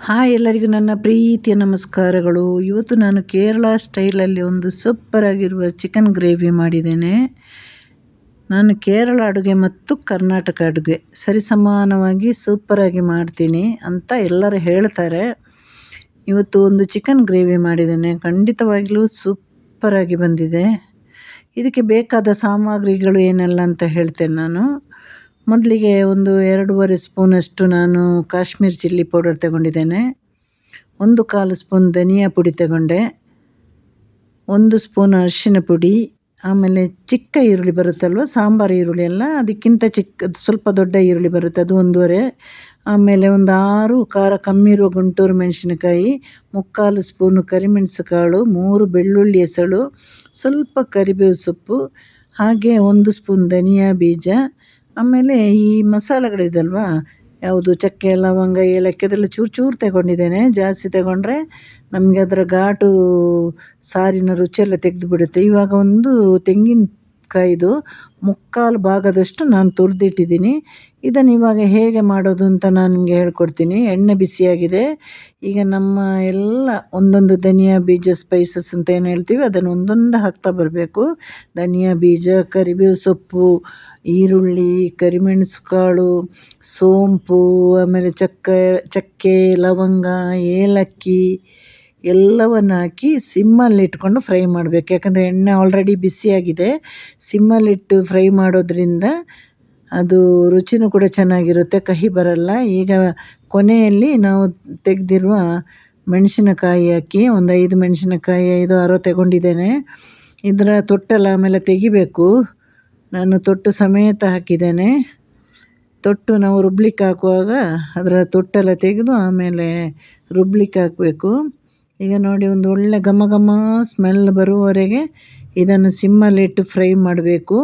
Hi ಎಲ್ಲರಿಗೂ ನನ್ನ ಪ್ರೀತಿಯ ನಮಸ್ಕಾರಗಳು. ಇವತ್ತು ನಾನು ಕೇರಳ ಸ್ಟೈಲಲ್ಲಿ ಒಂದು ಸೂಪರಾಗಿರುವ ಚಿಕನ್ ಗ್ರೇವಿ ಮಾಡಿದ್ದೇನೆ. ನಾನು ಕೇರಳ ಅಡುಗೆ ಮತ್ತು ಕರ್ನಾಟಕ ಅಡುಗೆ ಸರಿಸಮಾನವಾಗಿ ಸೂಪರಾಗಿ ಮಾಡ್ತೀನಿ ಅಂತ ಎಲ್ಲರೂ ಹೇಳ್ತಾರೆ. ಇವತ್ತು ಒಂದು ಚಿಕನ್ ಗ್ರೇವಿ ಮಾಡಿದ್ದೇನೆ. ಖಂಡಿತವಾಗಲೂ ಸೂಪರಾಗಿ ಬಂದಿದೆ. ಇದಕ್ಕೆ ಬೇಕಾದ ಸಾಮಗ್ರಿಗಳು ಏನೆಲ್ಲ ಅಂತ ಹೇಳ್ತೇನೆ ನಾನು. ಮೊದಲಿಗೆ ಒಂದು ಎರಡೂವರೆ ಸ್ಪೂನಷ್ಟು ನಾನು ಕಾಶ್ಮೀರ್ ಚಿಲ್ಲಿ ಪೌಡರ್ ತಗೊಂಡಿದ್ದೇನೆ. ಒಂದು ಕಾಲು ಸ್ಪೂನ್ ಧನಿಯಾ ಪುಡಿ ತಗೊಂಡೆ. ಒಂದು ಸ್ಪೂನ್ ಅರಿಶಿನ ಪುಡಿ, ಆಮೇಲೆ ಚಿಕ್ಕ ಈರುಳ್ಳಿ ಬರುತ್ತಲ್ವ, ಸಾಂಬಾರು ಈರುಳ್ಳಿ ಎಲ್ಲ ಅದಕ್ಕಿಂತ ಚಿಕ್ಕ ಸ್ವಲ್ಪ ದೊಡ್ಡ ಈರುಳ್ಳಿ ಬರುತ್ತೆ, ಅದು ಒಂದೂವರೆ. ಆಮೇಲೆ ಒಂದು ಆರು ಖಾರ ಕಮ್ಮಿ ಇರುವ ಗುಂಟೂರು ಮೆಣಸಿನಕಾಯಿ, ಮುಕ್ಕಾಲು ಸ್ಪೂನು ಕರಿಮೆಣಸು ಕಾಳು ಮೂರು ಬೆಳ್ಳುಳ್ಳಿ ಎಸಳು ಸ್ವಲ್ಪ ಕರಿಬೇವು ಸೊಪ್ಪು, ಹಾಗೆ ಒಂದು ಸ್ಪೂನ್ ಧನಿಯಾ ಬೀಜ ಆಮೇಲೆ ಈ ಮಸಾಲೆಗಳಿದಲ್ವಾ? ಯಾವುದು ಚಕ್ಕೆ, ಲವಂಗ, ಏಲಕ್ಕಿ ಅದೆಲ್ಲ ಚೂರು ಚೂರು ತಗೊಂಡಿದ್ದೇನೆ. ಜಾಸ್ತಿ ತಗೊಂಡ್ರೆ ನಮಗೆ ಅದರ ಘಾಟು, ಸಾರಿನ ರುಚಿಯೆಲ್ಲ ತೆಗೆದುಬಿಡುತ್ತೆ ಇವಾಗ ಒಂದು ತೆಂಗಿನಕಾಯಿದು ಮುಕ್ಕಾಲು ಭಾಗದಷ್ಟು ನಾನು ತುರಿದಿಟ್ಟಿದ್ದೀನಿ. ಇದನ್ನು ಇವಾಗ ಹೇಗೆ ಮಾಡೋದು ಅಂತ ನಾನು ನಿಮಗೆ ಹೇಳ್ಕೊಡ್ತೀನಿ. ಎಣ್ಣೆ ಬಿಸಿಯಾಗಿದೆ. ಈಗ ನಮ್ಮ ಎಲ್ಲ ಒಂದೊಂದು ಧನಿಯಾ, ಬೀಜ ಸ್ಪೈಸಸ್ ಅಂತ ಏನು ಹೇಳ್ತೀವಿ, ಅದನ್ನು ಒಂದೊಂದು ಹಾಕ್ತಾ ಬರಬೇಕು. ಧನಿಯಾ, ಬೀಜ, ಕರಿಬೇವು ಸೊಪ್ಪು, ಈರುಳ್ಳಿ ಕರಿಮೆಣಸು ಕಾಳು ಸೋಂಪು, ಆಮೇಲೆ ಚಕ್ಕೆ ಚಕ್ಕೆ, ಲವಂಗ, ಏಲಕ್ಕಿ ಎಲ್ಲವನ್ನು ಹಾಕಿ ಸಿಮ್ಮಲ್ಲಿ ಇಟ್ಕೊಂಡು ಫ್ರೈ ಮಾಡಬೇಕು. ಯಾಕಂದರೆ ಎಣ್ಣೆ ಆಲ್ರೆಡಿ ಬಿಸಿಯಾಗಿದೆ ಸಿಮ್ಮಲ್ಲಿಟ್ಟು ಫ್ರೈ ಮಾಡೋದ್ರಿಂದ ಅದು ರುಚಿನೂ ಕೂಡ ಚೆನ್ನಾಗಿರುತ್ತೆ, ಕಹಿ ಬರಲ್ಲ. ಈಗ ಕೊನೆಯಲ್ಲಿ ನಾವು ತೆಗೆದಿರುವ ಮೆಣಸಿನಕಾಯಿ ಹಾಕಿ ಒಂದು ಐದು ಮೆಣಸಿನಕಾಯಿ, ಐದು ಆರೋ ತಗೊಂಡಿದ್ದೇನೆ. ಇದರ ತೊಟ್ಟೆಲ್ಲ ಆಮೇಲೆ ತೆಗಿಬೇಕು. ನಾನು ತೊಟ್ಟು ಸಮೇತ ಹಾಕಿದ್ದೇನೆ. ತೊಟ್ಟು ನಾವು ರುಬ್ಲಿಕ್ಕೆ ಹಾಕುವಾಗ ಅದರ ತೊಟ್ಟೆಲ್ಲ ತೆಗೆದು ಆಮೇಲೆ ರುಬ್ಲಿಕ್ಕೆ ಹಾಕಬೇಕು. ಈಗ ನೋಡಿ ಒಂದು ಒಳ್ಳೆ ಘಮ ಘಮ ಸ್ಮೆಲ್ ಬರುವವರೆಗೆ ಇದನ್ನು ಸಿಮ್ಮಲ್ಲಿಟ್ಟು ಫ್ರೈ ಮಾಡಬೇಕು.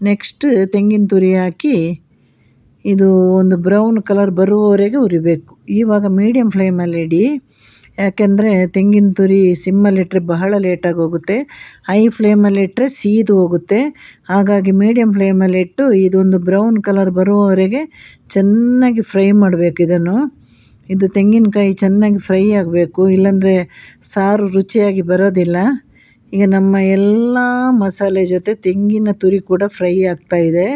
ನೆಕ್ಸ್ಟ್ ತೆಂಗಿನ ತುರಿ ಹಾಕಿ ಇದು ಒಂದು ಬ್ರೌನ್ ಕಲರ್ ಬರುವವರೆಗೆ ಉರಿಬೇಕು ಇವಾಗ ಮೀಡಿಯಮ್ ಫ್ಲೇಮಲ್ಲಿ ಇಡಿ. ಯಾಕೆಂದರೆ ತೆಂಗಿನ ತುರಿ ಸಿಮ್ಮಲ್ಲಿಟ್ಟರೆ ಬಹಳ ಲೇಟಾಗಿ ಹೋಗುತ್ತೆ. ಹೈ ಫ್ಲೇಮಲ್ಲಿಟ್ಟರೆ ಸೀದು ಹೋಗುತ್ತೆ. ಹಾಗಾಗಿ ಮೀಡಿಯಮ್ ಫ್ಲೇಮಲ್ಲಿಟ್ಟು ಇದೊಂದು ಬ್ರೌನ್ ಕಲರ್ ಬರುವವರೆಗೆ ಚೆನ್ನಾಗಿ ಫ್ರೈ ಮಾಡಬೇಕು ಇದನ್ನು. ಇದು ತೆಂಗಿನಕಾಯಿ ಚೆನ್ನಾಗಿ ಫ್ರೈ ಆಗಬೇಕು, ಇಲ್ಲಾಂದರೆ ಸಾರು ರುಚಿಯಾಗಿ ಬರೋದಿಲ್ಲ. ಈಗ ನಮ್ಮ ಎಲ್ಲ ಮಸಾಲೆ ಜೊತೆ ತೆಂಗಿನ ತುರಿ ಕೂಡ ಫ್ರೈ ಆಗ್ತಾಯಿದೆ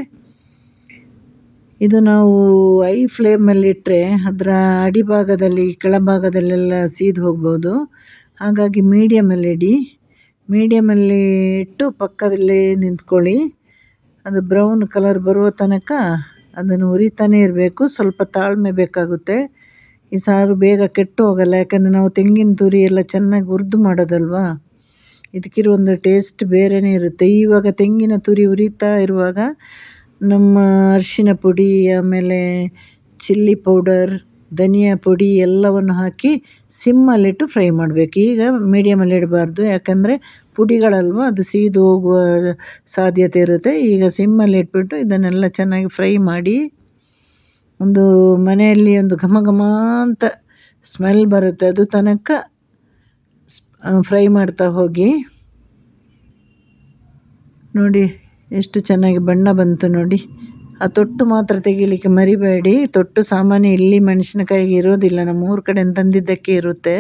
ಇದು. ನಾವು ಐ ಫ್ಲೇಮಲ್ಲಿಟ್ಟರೆ ಅದರ ಅಡಿಭಾಗದಲ್ಲಿ, ಕೆಳಭಾಗದಲ್ಲೆಲ್ಲ ಸೀದು ಹೋಗ್ಬೋದು. ಹಾಗಾಗಿ ಮೀಡಿಯಮಲ್ಲಿ ಇಡಿ. ಮೀಡಿಯಮಲ್ಲಿ ಇಟ್ಟು ಪಕ್ಕದಲ್ಲೇ ನಿಂತ್ಕೊಳ್ಳಿ. ಅದು ಬ್ರೌನ್ ಕಲರ್ ಬರುವ ತನಕ ಅದನ್ನು ಉರಿತಾನೇ ಇರಬೇಕು. ಸ್ವಲ್ಪ ತಾಳ್ಮೆ ಬೇಕಾಗುತ್ತೆ. ಈ ಸಾರು ಬೇಗ ಕೆಟ್ಟು ಹೋಗಲ್ಲ ಯಾಕಂದರೆ ನಾವು ತೆಂಗಿನ ತುರಿ ಎಲ್ಲ ಚೆನ್ನಾಗಿ ಹುರಿದು ಮಾಡೋದಲ್ವಾ? ಇದಕ್ಕಿರುವೊಂದು ಟೇಸ್ಟ್ ಬೇರೆಯೇ ಇರುತ್ತೆ. ಇವಾಗ ತೆಂಗಿನ ತುರಿ ಉರಿತಾ ಇರುವಾಗ ನಮ್ಮ ಅರಿಶಿನ ಪುಡಿ, ಆಮೇಲೆ ಚಿಲ್ಲಿ ಪೌಡರ್ ಧನಿಯಾ ಪುಡಿ ಎಲ್ಲವನ್ನು ಹಾಕಿ ಸಿಮ್ಮಲ್ಲಿಟ್ಟು ಫ್ರೈ ಮಾಡಬೇಕು. ಈಗ ಮೀಡಿಯಮಲ್ಲಿ ಇಡಬಾರ್ದು, ಯಾಕಂದರೆ ಪುಡಿಗಳಲ್ವ, ಅದು ಸೀದು ಹೋಗುವ ಸಾಧ್ಯತೆ ಇರುತ್ತೆ. ಈಗ ಸಿಮ್ಮಲ್ಲಿ ಇಟ್ಬಿಟ್ಟು ಇದನ್ನೆಲ್ಲ ಚೆನ್ನಾಗಿ ಫ್ರೈ ಮಾಡಿ ಒಂದು ಮನೆಯಲ್ಲಿ ಒಂದು ಘಮ ಘಮ ಅಂತ ಸ್ಮೆಲ್ ಬರುತ್ತೆ. ಅದು ತನಕ ಫ್ರೈ ಮಾಡ್ತಾ ಹೋಗಿ. ನೋಡಿ, ಎಷ್ಟು ಚೆನ್ನಾಗಿ ಬಣ್ಣ ಬಂತು ನೋಡಿ. ಆ ತೊಟ್ಟು ಮಾತ್ರ ತೆಗೀಲಿಕ್ಕೆ ಮರಿಬೇಡಿ. ತೊಟ್ಟು ಸಾಮಾನ್ಯ ಇಲ್ಲಿ ಮೆಣಸಿನಕಾಯಿಗೆ ಇರೋದಿಲ್ಲ. ನಮ್ಮ ಊರ ಕಡೆ ತಂದಿದ್ದಕ್ಕೆ ಇರುತ್ತೆ.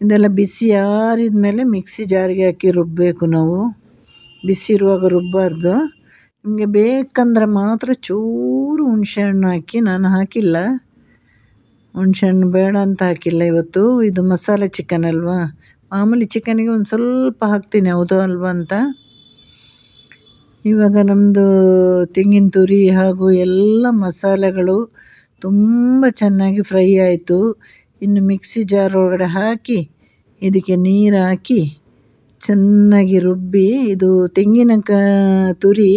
ಇದೆಲ್ಲ ಬಿಸಿ ಆರಿದ ಮೇಲೆ ಮಿಕ್ಸಿ ಜಾರಿಗೆ ಹಾಕಿ ರುಬ್ಬಬೇಕು ನಾವು. ಬಿಸಿ ಇರುವಾಗ ರುಬ್ಬಾರ್ದು. ನಿಮಗೆ ಬೇಕಂದ್ರೆ ಮಾತ್ರ ಚೂರು ಹುಣಸೆಹಣ್ಣು ಹಾಕಿ, ನಾನು ಹಾಕಿಲ್ಲ. ಹುಣಸೆಹಣ್ಣು ಬೇಡ ಅಂತ ಹಾಕಿಲ್ಲ ಇವತ್ತು. ಇದು ಮಸಾಲೆ ಚಿಕನ್ ಅಲ್ವಾ? ಮಾಮೂಲಿ ಚಿಕನಿಗೆ ಒಂದು ಸ್ವಲ್ಪ ಹಾಕ್ತೀನಿ, ಹೌದು ಅಲ್ವಾ ಅಂತ. ಇವಾಗ ನಮ್ಮದು ತೆಂಗಿನ ತುರಿ ಹಾಗೂ ಎಲ್ಲ ಮಸಾಲೆಗಳು ತುಂಬ ಚೆನ್ನಾಗಿ ಫ್ರೈ ಆಯಿತು. ಇನ್ನು ಮಿಕ್ಸಿ ಜಾರ್ ಒಳಗಡೆ ಹಾಕಿ, ಇದಕ್ಕೆ ನೀರು ಹಾಕಿ, ಚೆನ್ನಾಗಿ ರುಬ್ಬಿ, ಇದು ತೆಂಗಿನ ಕ, ತುರಿ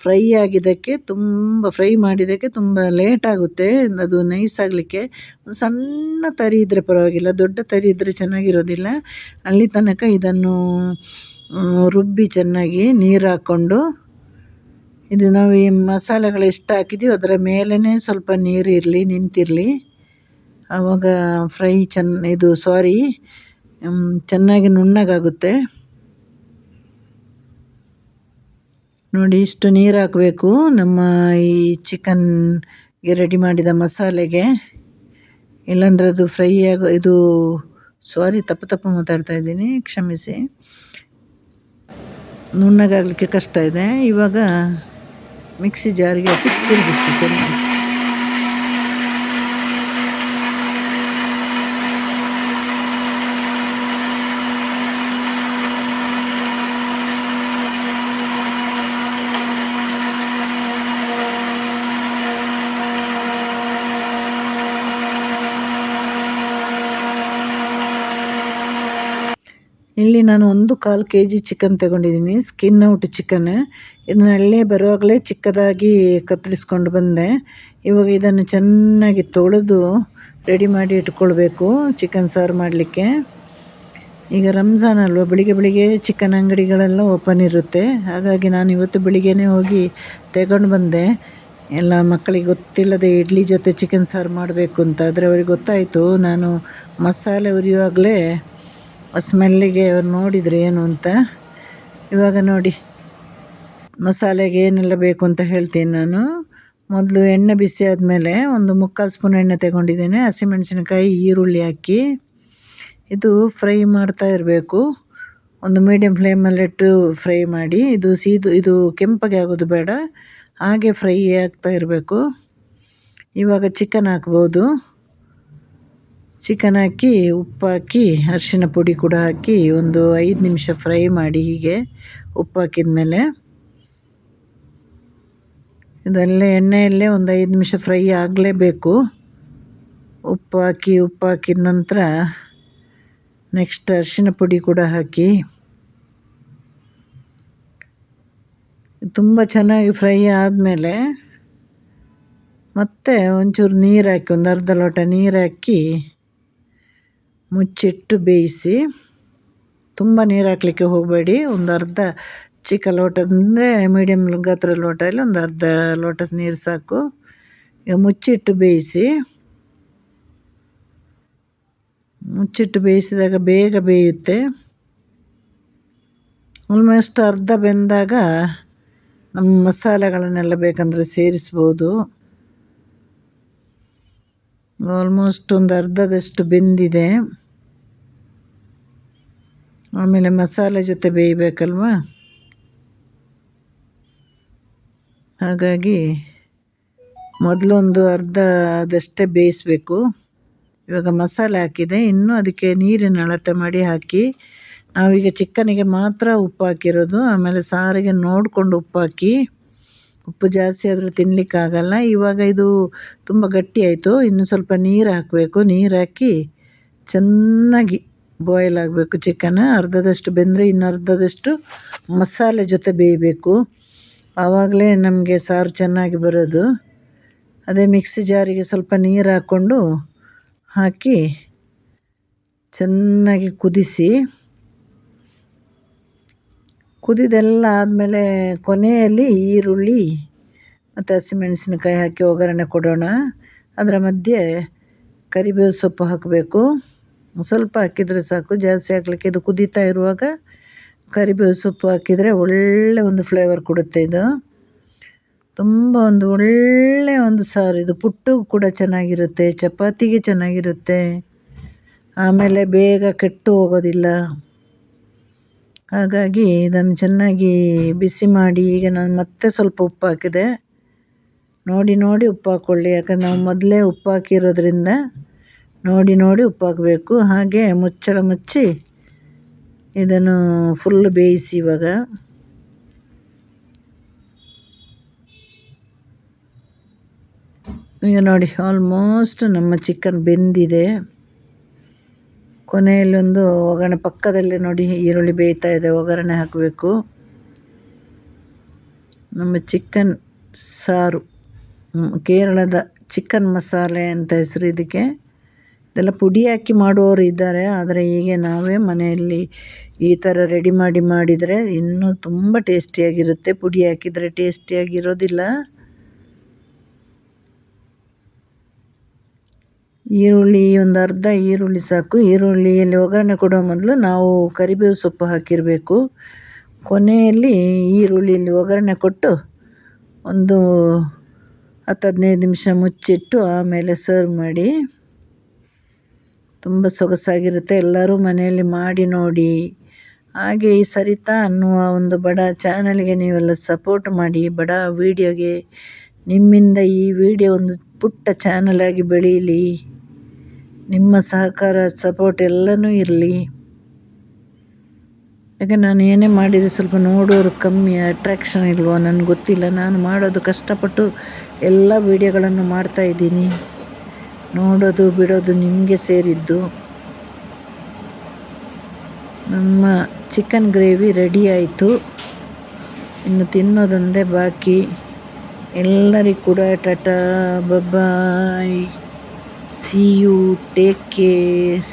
ಫ್ರೈ ಆಗಿದ್ದಕ್ಕೆ ತುಂಬ ಫ್ರೈ ಮಾಡಿದ್ದಕ್ಕೆ ತುಂಬ ಲೇಟ್ ಆಗುತ್ತೆ. ಅದು ನೈಸ್ ಆಗಲಿಕ್ಕೆ. ಸಣ್ಣ ತರಿ ಇದ್ದರೆ ಪರವಾಗಿಲ್ಲ, ದೊಡ್ಡ ತರಿ ಇದ್ದರೆ ಚೆನ್ನಾಗಿರೋದಿಲ್ಲ. ಅಲ್ಲಿ ತನಕ ಇದನ್ನು ರುಬ್ಬಿ ಚೆನ್ನಾಗಿ ನೀರು ಹಾಕ್ಕೊಂಡು ಇದು ನಾವು ಈ ಮಸಾಲೆಗಳು ಎಷ್ಟು ಹಾಕಿದ್ದೀವಿ ಅದರ ಮೇಲೇ ಸ್ವಲ್ಪ ನೀರು ಇರಲಿ, ನಿಂತಿರಲಿ. ಆವಾಗ ಫ್ರೈ ಚೆನ್ನ ಇದು, ಸಾರಿ ಚೆನ್ನಾಗಿ ನುಣ್ಣಗಾಗುತ್ತೆ. ನೋಡಿ, ಇಷ್ಟು ನೀರು ಹಾಕಬೇಕು. ನಮ್ಮ ಈ ಚಿಕನ್ಗೆ ರೆಡಿ ಮಾಡಿದ ಮಸಾಲೆಗೆ. ಇಲ್ಲಾಂದರೆ ಅದು ಫ್ರೈ ಆಗೋ, ಇದು ಸಾರಿ ತಪ್ಪು ತಪ್ಪು ಮಾತಾಡ್ತಾ ಇದ್ದೀನಿ, ಕ್ಷಮಿಸಿ. ನುಣ್ಣಗಾಗಲಿಕ್ಕೆ ಕಷ್ಟ ಇದೆ. ಇವಾಗ ಮಿಕ್ಸಿ ಜಾರಿಗೆ ಹಾಕಿ ತಿರುಗಿಸಿ, ಚೆನ್ನಾಗಿ. ಇಲ್ಲಿ ನಾನು ಒಂದು ಕಾಲು ಕೆ ಜಿ ಚಿಕನ್ ತಗೊಂಡಿದ್ದೀನಿ ಸ್ಕಿನ್ ಔಟ್ ಚಿಕನ್. ಇದನ್ನ ಅಲ್ಲೇ ಬರುವಾಗಲೇ ಚಿಕ್ಕದಾಗಿ ಕತ್ತರಿಸ್ಕೊಂಡು ಬಂದೆ. ಇವಾಗ ಇದನ್ನು ಚೆನ್ನಾಗಿ ತೊಳೆದು ರೆಡಿ ಮಾಡಿ ಇಟ್ಕೊಳ್ಬೇಕು ಚಿಕನ್ ಸಾರು ಮಾಡಲಿಕ್ಕೆ. ಈಗ ರಂಜಾನ್ ಅಲ್ವಾ, ಬೆಳಿಗ್ಗೆ ಬೆಳಿಗ್ಗೆ ಚಿಕನ್ ಅಂಗಡಿಗಳೆಲ್ಲ ಓಪನ್ ಇರುತ್ತೆ. ಹಾಗಾಗಿ ನಾನು ಇವತ್ತು ಬೆಳಿಗ್ಗೆನೇ ಹೋಗಿ ತಗೊಂಡು ಬಂದೆ. ಎಲ್ಲ ಮಕ್ಕಳಿಗೆ ಗೊತ್ತಿಲ್ಲದೆ ಇಡ್ಲಿ ಜೊತೆ ಚಿಕನ್ ಸಾರು ಮಾಡಬೇಕು ಅಂತ ಆದರೆ ಅವ್ರಿಗೆ ಗೊತ್ತಾಯಿತು. ನಾನು ಮಸಾಲೆ ಉರಿಯುವಾಗಲೇ ಸ್ಮೆಲ್ಲಿಗೆ ಅವ್ರು ನೋಡಿದರು ಏನು ಅಂತ. ಇವಾಗ ನೋಡಿ. ಮಸಾಲೆಗೆ ಏನೆಲ್ಲ ಬೇಕು ಅಂತ ಹೇಳ್ತೀನಿ ನಾನು. ಮೊದಲು ಎಣ್ಣೆ ಬಿಸಿ ಆದಮೇಲೆ ಒಂದು ಮುಕ್ಕಾಲು ಸ್ಪೂನ್ ಎಣ್ಣೆ ತಗೊಂಡಿದ್ದೇನೆ. ಹಸಿಮೆಣಸಿನಕಾಯಿ, ಈರುಳ್ಳಿ ಹಾಕಿ. ಇದು ಫ್ರೈ ಮಾಡ್ತಾ ಇರಬೇಕು. ಒಂದು ಮೀಡಿಯಮ್ ಫ್ಲೇಮಲ್ಲಿಟ್ಟು ಫ್ರೈ ಮಾಡಿ. ಇದು ಸೀದು, ಇದು ಕೆಂಪಗೆ ಆಗೋದು ಬೇಡ. ಹಾಗೆ ಫ್ರೈ ಆಗ್ತಾ ಇರಬೇಕು. ಇವಾಗ ಚಿಕನ್ ಹಾಕ್ಬೋದು. ಚಿಕನ್ ಹಾಕಿ, ಉಪ್ಪು ಹಾಕಿ, ಅರಿಶಿನ ಪುಡಿ ಕೂಡ ಹಾಕಿ ಒಂದು ಐದು ನಿಮಿಷ ಫ್ರೈ ಮಾಡಿ ಹೀಗೆ ಉಪ್ಪು ಹಾಕಿದ ಮೇಲೆ ಇದೆಲ್ಲ ಎಣ್ಣೆಯಲ್ಲೇ ಒಂದು ಐದು ನಿಮಿಷ ಫ್ರೈ ಆಗಲೇಬೇಕು. ಉಪ್ಪು ಹಾಕಿ, ಉಪ್ಪು ನಂತರ ನೆಕ್ಸ್ಟ್ ಅರಿಶಿನ ಪುಡಿ ಕೂಡ ಹಾಕಿ. ತುಂಬ ಚೆನ್ನಾಗಿ ಫ್ರೈ ಆದಮೇಲೆ ಮತ್ತೆ ಒಂಚೂರು ನೀರು ಹಾಕಿ, ಒಂದು ಅರ್ಧ ಲೋಟ ನೀರು ಹಾಕಿ ಮುಚ್ಚಿಟ್ಟು ಬೇಯಿಸಿ ತುಂಬ ನೀರು ಹಾಕ್ಲಿಕ್ಕೆ ಹೋಗಬೇಡಿ. ಒಂದು ಅರ್ಧ ಚಿಕ್ಕ ಲೋಟ, ಅಂದರೆ ಮೀಡಿಯಮ್ ಗಾತ್ರ ಲೋಟದಲ್ಲಿ ಒಂದು ಅರ್ಧ ಲೋಟ ನೀರು ಸಾಕು. ಈಗ ಮುಚ್ಚಿಟ್ಟು ಬೇಯಿಸಿ, ಮುಚ್ಚಿಟ್ಟು ಬೇಯಿಸಿದಾಗ ಬೇಗ ಬೇಯುತ್ತೆ. ಆಲ್ಮೋಸ್ಟ್ ಅರ್ಧ ಬೆಂದಾಗ ನಮ್ಮ ಮಸಾಲೆಗಳನ್ನೆಲ್ಲ ಬೇಕಂದರೆ ಸೇರಿಸ್ಬೋದು. ಆಲ್ಮೋಸ್ಟ್ ಒಂದು ಅರ್ಧದಷ್ಟು ಬೆಂದಿದೆ. ಆಮೇಲೆ ಮಸಾಲೆ ಜೊತೆ ಬೇಯಬೇಕಲ್ವ? ಹಾಗಾಗಿ ಮೊದಲೊಂದು ಅರ್ಧ ಅದಷ್ಟೇ ಬೇಯಿಸಬೇಕು. ಇವಾಗ ಮಸಾಲೆ ಹಾಕಿದೆ. ಇನ್ನೂ ಅದಕ್ಕೆ ನೀರಿನ ಅಳತೆ ಮಾಡಿ ಹಾಕಿ, ನಾವೀಗ ಚಿಕನಿಗೆ ಮಾತ್ರ ಉಪ್ಪು ಹಾಕಿರೋದು. ಆಮೇಲೆ ಸಾರಿಗೆ ನೋಡಿಕೊಂಡು ಉಪ್ಪು ಹಾಕಿ, ಉಪ್ಪು ಜಾಸ್ತಿ ಆದರೆ ತಿನ್ನಲಿಕ್ಕಾಗಲ್ಲ ಇವಾಗ ಇದು ತುಂಬ ಗಟ್ಟಿ ಆಯಿತು. ಇನ್ನು ಸ್ವಲ್ಪ ನೀರು ಹಾಕಬೇಕು. ನೀರು ಹಾಕಿ ಚೆನ್ನಾಗಿ ಬಾಯ್ಲ್ ಆಗಬೇಕು ಚಿಕನ್ ಅರ್ಧದಷ್ಟು ಬೆಂದರೆ ಇನ್ನು ಅರ್ಧದಷ್ಟು ಮಸಾಲೆ ಜೊತೆ ಬೇಯಬೇಕು. ಆವಾಗಲೇ ನಮಗೆ ಸಾರು ಚೆನ್ನಾಗಿ ಬರೋದು. ಅದೇ ಮಿಕ್ಸಿ ಜಾರಿಗೆ ಸ್ವಲ್ಪ ನೀರು ಹಾಕ್ಕೊಂಡು ಹಾಕಿ ಚೆನ್ನಾಗಿ ಕುದಿಸಿ. ಕುದಿದೆಲ್ಲ ಆದಮೇಲೆ ಕೊನೆಯಲ್ಲಿ ಈರುಳ್ಳಿ ಮತ್ತು ಹಸಿಮೆಣಸಿನಕಾಯಿ ಹಾಕಿ ಒಗ್ಗರಣೆ ಕೊಡೋಣ. ಅದರ ಮಧ್ಯೆ ಕರಿಬೇವು ಸೊಪ್ಪು ಹಾಕಬೇಕು. ಸ್ವಲ್ಪ ಹಾಕಿದರೆ ಸಾಕು, ಜಾಸ್ತಿ ಹಾಕ್ಲಿಕ್ಕೆ ಇದು ಕುದೀತಾ ಇರುವಾಗ ಕರಿಬೇವು ಸೊಪ್ಪು ಹಾಕಿದರೆ ಒಳ್ಳೆ ಒಂದು ಫ್ಲೇವರ್ ಕೊಡುತ್ತೆ ಇದು. ತುಂಬ ಒಂದು ಒಳ್ಳೆಯ ಒಂದು ಸಾರು ಇದು. ಪುಟ್ಟು ಕೂಡ ಚೆನ್ನಾಗಿರುತ್ತೆ, ಚಪಾತಿಗೆ ಚೆನ್ನಾಗಿರುತ್ತೆ. ಆಮೇಲೆ ಬೇಗ ಕೆಟ್ಟು ಹೋಗೋದಿಲ್ಲ. ಹಾಗಾಗಿ ಇದನ್ನು ಚೆನ್ನಾಗಿ ಬಿಸಿ ಮಾಡಿ, ಈಗ ನಾನು ಮತ್ತೆ ಸ್ವಲ್ಪ ಉಪ್ಪು ಹಾಕಿದೆ. ನೋಡಿ ನೋಡಿ ಉಪ್ಪು ಹಾಕ್ಕೊಳ್ಳಿ ಯಾಕಂದ್ರೆ ನಾವು ಮೊದಲೇ ಉಪ್ಪು ಹಾಕಿರೋದ್ರಿಂದ ನೋಡಿ ನೋಡಿ ಉಪ್ಪು ಹಾಕಬೇಕು ಹಾಗೆ ಮುಚ್ಚಳ ಮುಚ್ಚಿ ಇದನ್ನು ಫುಲ್ ಬೇಯಿಸಿ ಇವಾಗ. ಈಗ ನೋಡಿ ಆಲ್ಮೋಸ್ಟ್ ನಮ್ಮ ಚಿಕನ್ ಬೆಂದಿದೆ. ಕೊನೆಯಲ್ಲೊಂದು ಒಗ್ಗರಣೆ ಪಕ್ಕದಲ್ಲೇ ನೋಡಿ ಈರುಳ್ಳಿ ಬೇಯ್ತಾ ಇದೆ, ಒಗ್ಗರಣೆ ಹಾಕಬೇಕು. ನಮ್ಮ ಚಿಕನ್ ಸಾರು ಕೇರಳದ ಚಿಕನ್ ಮಸಾಲೆ ಅಂತ ಹೆಸರು ಇದಕ್ಕೆ. ಇದೆಲ್ಲ ಪುಡಿ ಹಾಕಿ ಮಾಡುವವರು ಇದ್ದಾರೆ, ಆದರೆ ಹೀಗೆ ನಾವೇ ಮನೆಯಲ್ಲಿ ಈ ಥರ ರೆಡಿ ಮಾಡಿ ಮಾಡಿದರೆ ಇನ್ನೂ ತುಂಬ ಟೇಸ್ಟಿಯಾಗಿರುತ್ತೆ. ಪುಡಿ ಹಾಕಿದರೆ ಟೇಸ್ಟಿಯಾಗಿರೋದಿಲ್ಲ. ಈರುಳ್ಳಿ ಒಂದು ಅರ್ಧ ಈರುಳ್ಳಿ ಸಾಕು. ಈರುಳ್ಳಿಯಲ್ಲಿ ಒಗ್ಗರಣೆ ಕೊಡುವ ಮೊದಲು ನಾವು ಕರಿಬೇವು ಸೊಪ್ಪು ಹಾಕಿರಬೇಕು. ಕೊನೆಯಲ್ಲಿ ಈರುಳ್ಳಿಯಲ್ಲಿ ಒಗ್ಗರಣೆ ಕೊಟ್ಟು ಒಂದು ಹತ್ತು ಹದಿನೈದು ನಿಮಿಷ ಮುಚ್ಚಿಟ್ಟು ಆಮೇಲೆ ಸರ್ವ್ ಮಾಡಿ. ತುಂಬ ಸೊಗಸಾಗಿರುತ್ತೆ. ಎಲ್ಲರೂ ಮನೆಯಲ್ಲಿ ಮಾಡಿ ನೋಡಿ. ಹಾಗೆ ಈ ಸರಿತಾ ಅನ್ನುವ ಒಂದು ಬಡ ಚಾನಲ್ಗೆ ನೀವೆಲ್ಲ ಸಪೋರ್ಟ್ ಮಾಡಿ, ಬಡ ವೀಡಿಯೋಗೆ ನಿಮ್ಮಿಂದ ಈ ವಿಡಿಯೋ ಒಂದು ಪುಟ್ಟ ಚಾನಲ್ ಆಗಿ ಬೆಳೀಲಿ ನಿಮ್ಮ ಸಹಕಾರ ಸಪೋರ್ಟ್ ಎಲ್ಲನೂ ಇರಲಿ. ಯಾಕೆ ನಾನು ಏನೇ ಮಾಡಿದರೆ ಸ್ವಲ್ಪ ನೋಡೋರು ಕಮ್ಮಿ ಅಟ್ರ್ಯಾಕ್ಷನ್ ಇಲ್ವೋ, ನನಗೆ ಗೊತ್ತಿಲ್ಲ. ನಾನು ಮಾಡೋದು ಕಷ್ಟಪಟ್ಟು ಎಲ್ಲ ವೀಡಿಯೋಗಳನ್ನು ಮಾಡ್ತಾಯಿದ್ದೀನಿ ನೋಡೋದು ಬಿಡೋದು ನಿಮಗೆ ಸೇರಿದ್ದು. ನಮ್ಮ ಚಿಕನ್ ಗ್ರೇವಿ ರೆಡಿ ಆಯಿತು. ಇನ್ನು ತಿನ್ನೋದೊಂದೇ ಬಾಕಿ. ಎಲ್ಲರಿಗೂ ಕೂಡ tata bye bye see you take care